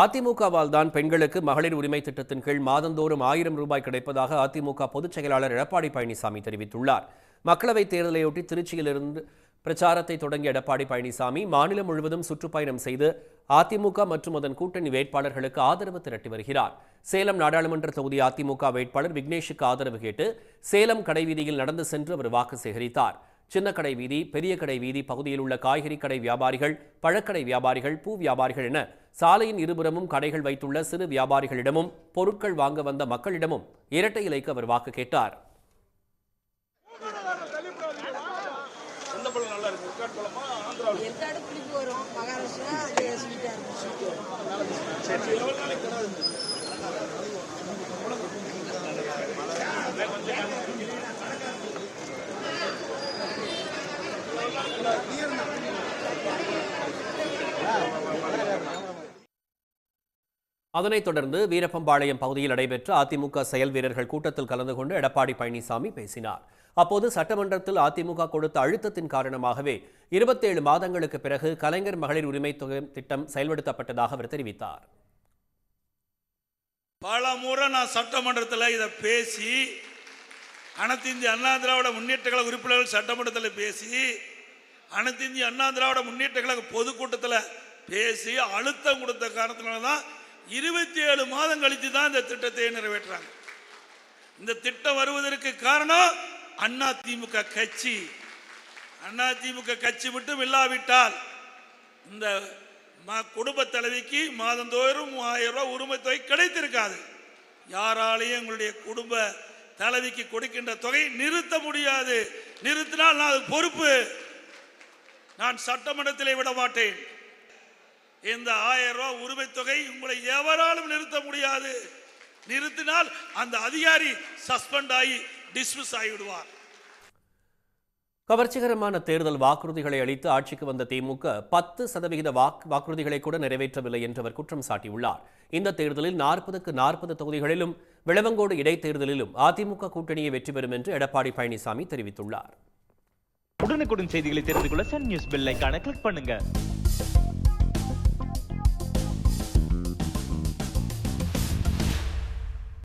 அதிமுகவால் தான் பெண்களுக்கு மகளிர் உரிமை திட்டத்தின் கீழ் மாதந்தோறும் ஆயிரம் ரூபாய் கிடைப்பதாக அதிமுக பொதுச் செயலாளர் எடப்பாடி பழனிசாமி தெரிவித்துள்ளார். மக்களவைத் தேர்தலையொட்டி திருச்சியிலிருந்து பிரச்சாரத்தை தொடங்கிய எடப்பாடி பழனிசாமி மாநிலம் முழுவதும் சுற்றுப்பயணம் செய்து அதிமுக மற்றும் அதன் கூட்டணி வேட்பாளர்களுக்கு ஆதரவு திரட்டி வருகிறார். சேலம் நாடாளுமன்ற தொகுதி அதிமுக வேட்பாளர் விக்னேஷுக்கு ஆதரவு கேட்டு சேலம் கடைவீதியில் நடந்து சென்று அவர் வாக்கு சேகரித்தார். சின்னக்கடை வீதி பெரிய கடை வீதி பகுதியில் உள்ள காய்கறி கடை வியாபாரிகள் பழக்கடை வியாபாரிகள் பூ வியாபாரிகள் என சாலையின் இருபுறமும் கடைகள் வைத்துள்ள சிறு வியாபாரிகளிடமும் பொருட்கள் வாங்க வந்த மக்களிடமும் இரட்டை இலைக்கு அவர் வாக்கு கேட்டார். எந்த அதனைத் தொடர்ந்து வீரப்பம்பாளையம் பகுதியில் நடைபெற்ற அதிமுக செயல் வீரர்கள் கூட்டத்தில் கலந்து கொண்டு எடப்பாடி பழனிசாமி பேசினார். அப்போது சட்டமன்றத்தில் அதிமுக கொடுத்த அழுத்தத்தின் காரணமாகவே இருபத்தேழு மாதங்களுக்கு பிறகு கலைஞர் மகளிர் உரிமை தொகை திட்டம் செயல்படுத்தப்பட்டதாக அவர் தெரிவித்தார். பல முறை நான் சட்டமன்றத்தில் இதை பேசி அனைத்து இந்திய அண்ணா திராவிட முன்னேற்ற கழக உறுப்பினர்கள் சட்டமன்றத்தில் பேசி அனைத்து இந்திய அண்ணா திராவிட முன்னேற்ற கழக பொதுக்கூட்டத்தில் பேசி அழுத்தம் கொடுத்த காரணத்தினால தான் இருபத்தி ஏழு மாதம் கழித்து தான் இந்த திட்டத்தை நிறைவேற்றாங்க இந்த திட்டம் வருவதற்கு காரணம் அண்ணா திமுக கட்சி. அண்ணா திமுக கட்சி மட்டும் இல்லாவிட்டால் இந்த குடும்ப தலைவிக்கு மாதந்தோறும் ஆயிரம் ரூபாய் உரிமை தொகை கிடைத்திருக்காது. யாராலையும் எங்களுடைய குடும்ப தலைவிக்கு கொடுக்கின்ற தொகை நிறுத்த முடியாது. நிறுத்தினால் நான் அது பொறுப்பு. நான் சட்டமன்றத்திலே விட மாட்டேன். இந்த ஆயிரம் ரூபாய் உரிமை தொகை உங்களை எவராலும் நிறுத்த முடியாது. நிறுத்தினால் அந்த அதிகாரி சஸ்பெண்ட் ஆகி டிஸ்மிஸ் ஆகிவிடுவார். கவர்ச்சிகரமான தேர்தல் வாக்குறுதிகளை அளித்து ஆட்சிக்கு வந்த திமுக பத்து சதவிகித வாக்கு வாக்குறுதிகளை கூட நிறைவேற்றவில்லை என்று அவர் குற்றம் சாட்டியுள்ளார். இந்த தேர்தலில் நாற்பதுக்கு நாற்பது தொகுதிகளிலும் விளவங்கோடு இடைத்தேர்தலிலும் அதிமுக கூட்டணியை வெற்றி பெறும் என்று எடப்பாடி பழனிசாமி தெரிவித்துள்ளார். உடனுக்குடன் செய்திகளை தெரிந்து கொள்ள சன் நியூஸ் பெல் ஐகானை கிளிக் பண்ணுங்க.